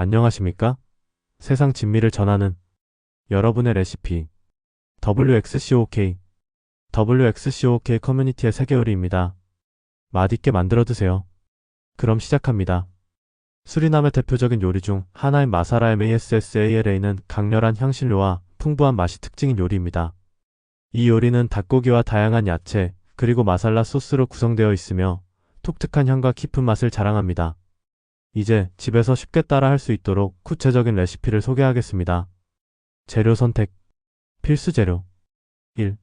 안녕하십니까? 세상 진미를 전하는 여러분의 레시피 WXCOK WXCOK 커뮤니티의 세계 요리입니다. 맛있게 만들어 드세요. 그럼 시작합니다. 수리남의 대표적인 요리 중 하나인 마사라 MASSALA는 강렬한 향신료와 풍부한 맛이 특징인 요리입니다. 이 요리는 닭고기와 다양한 야채, 그리고 마살라 소스로 구성되어 있으며 독특한 향과 깊은 맛을 자랑합니다. 이제 집에서 쉽게 따라 할 수 있도록 구체적인 레시피를 소개하겠습니다. 재료 선택. 필수 재료. 1.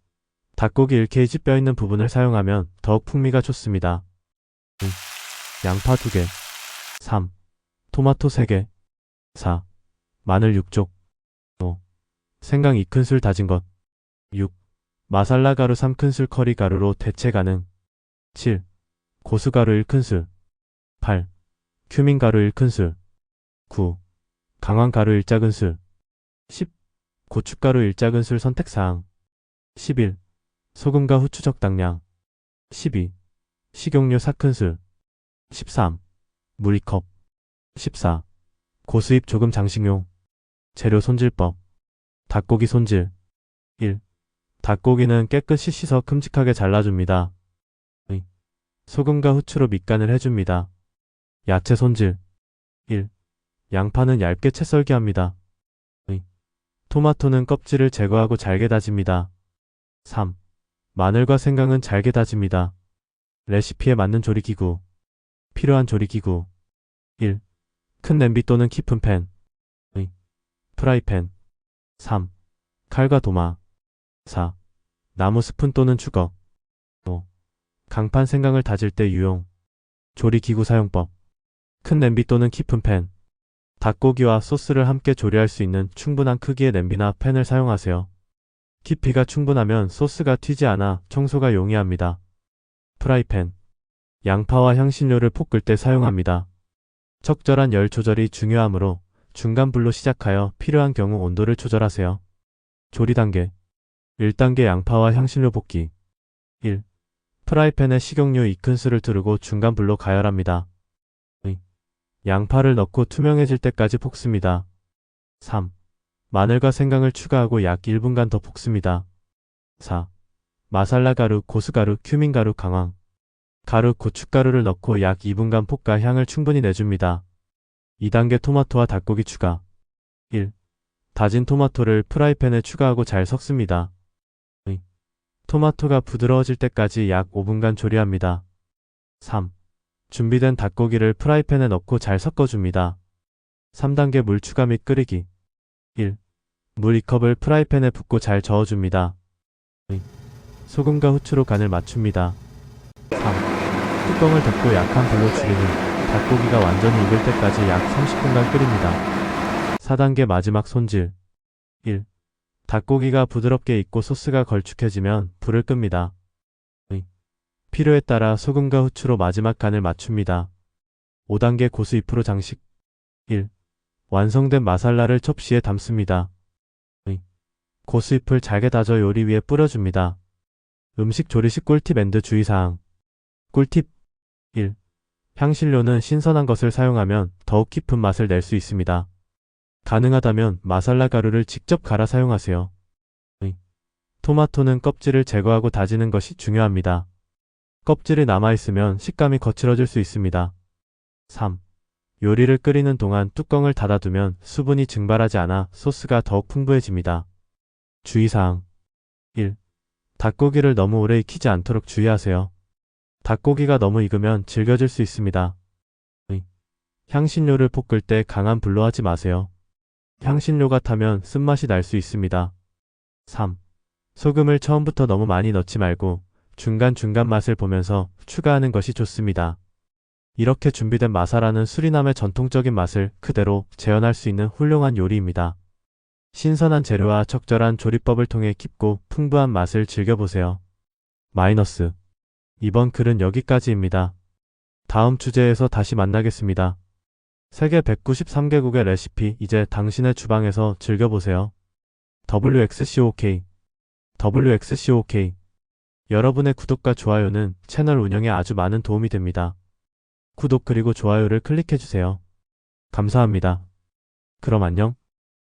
닭고기 1kg 뼈 있는 부분을 사용하면 더욱 풍미가 좋습니다. 2. 양파 2개. 3. 토마토 3개. 4. 마늘 6쪽. 5. 생강 2큰술 다진 것. 6. 마살라 가루 3큰술 커리 가루로 대체 가능. 7. 고수가루 1큰술. 8. 큐민 가루 1큰술. 9. 강황 가루 1작은술. 10. 고춧가루 1작은술 선택사항. 11. 소금과 후추 적당량. 12. 식용유 4큰술. 13. 물 2컵. 14. 고수잎 조금 장식용. 재료 손질법. 닭고기 손질. 1. 닭고기는 깨끗이 씻어 큼직하게 잘라줍니다. 2. 소금과 후추로 밑간을 해줍니다. 야채 손질. 1. 양파는 얇게 채 썰기합니다. 2. 토마토는 껍질을 제거하고 잘게 다집니다. 3. 마늘과 생강은 잘게 다집니다. 레시피에 맞는 조리기구. 필요한 조리기구. 1. 큰 냄비 또는 깊은 팬. 2. 프라이팬. 3. 칼과 도마. 4. 나무 스푼 또는 주걱. 5. 강판 생강을 다질 때 유용. 조리기구 사용법. 큰 냄비 또는 깊은 팬. 닭고기와 소스를 함께 조리할 수 있는 충분한 크기의 냄비나 팬을 사용하세요. 깊이가 충분하면 소스가 튀지 않아 청소가 용이합니다. 프라이팬. 양파와 향신료를 볶을 때 사용합니다. 적절한 열 조절이 중요하므로 중간 불로 시작하여 필요한 경우 온도를 조절하세요. 조리 단계. 1단계 양파와 향신료 볶기. 1. 프라이팬에 식용유 2큰술을 두르고 중간 불로 가열합니다. 2. 양파를 넣고 투명해질 때까지 볶습니다. 3. 마늘과 생강을 추가하고 약 1분간 더 볶습니다. 4. 마살라 가루, 고수가루, 큐민 가루, 강황, 가루, 고춧가루를 넣고 약 2분간 볶아 향을 충분히 내줍니다. 2단계 토마토와 닭고기 추가. 1. 다진 토마토를 프라이팬에 추가하고 잘 섞습니다. 2. 토마토가 부드러워질 때까지 약 5분간 조리합니다. 3. 준비된 닭고기를 프라이팬에 넣고 잘 섞어줍니다. 3단계 물 추가 및 끓이기. 1. 물 2컵을 프라이팬에 붓고 잘 저어줍니다. 2. 소금과 후추로 간을 맞춥니다. 3. 뚜껑을 덮고 약한 불로 줄이는 닭고기가 완전히 익을 때까지 약 30분간 끓입니다. 4단계 마지막 손질. 1. 닭고기가 부드럽게 익고 소스가 걸쭉해지면 불을 끕니다. 2. 필요에 따라 소금과 후추로 마지막 간을 맞춥니다. 5단계 고수 잎으로 장식. 1. 완성된 마살라를 접시에 담습니다. 2. 고수 잎을 잘게 다져 요리 위에 뿌려줍니다. 음식 조리식 꿀팁 앤드 주의사항. 꿀팁 1. 향신료는 신선한 것을 사용하면 더욱 깊은 맛을 낼 수 있습니다. 가능하다면 마살라 가루를 직접 갈아 사용하세요. 2. 토마토는 껍질을 제거하고 다지는 것이 중요합니다. 껍질이 남아있으면 식감이 거칠어질 수 있습니다. 3. 요리를 끓이는 동안 뚜껑을 닫아두면 수분이 증발하지 않아 소스가 더욱 풍부해집니다. 주의사항 1. 닭고기를 너무 오래 익히지 않도록 주의하세요. 닭고기가 너무 익으면 질겨질 수 있습니다. 2. 향신료를 볶을 때 강한 불로 하지 마세요. 향신료가 타면 쓴맛이 날 수 있습니다. 3. 소금을 처음부터 너무 많이 넣지 말고 중간중간 맛을 보면서 추가하는 것이 좋습니다. 이렇게 준비된 마사라는 수리남의 전통적인 맛을 그대로 재현할 수 있는 훌륭한 요리입니다. 신선한 재료와 적절한 조리법을 통해 깊고 풍부한 맛을 즐겨보세요. 마이너스. 이번 글은 여기까지입니다. 다음 주제에서 다시 만나겠습니다. 세계 193개국의 레시피 이제 당신의 주방에서 즐겨보세요. WXCOK WXCOK 여러분의 구독과 좋아요는 채널 운영에 아주 많은 도움이 됩니다. 구독 그리고 좋아요를 클릭해주세요. 감사합니다. 그럼 안녕.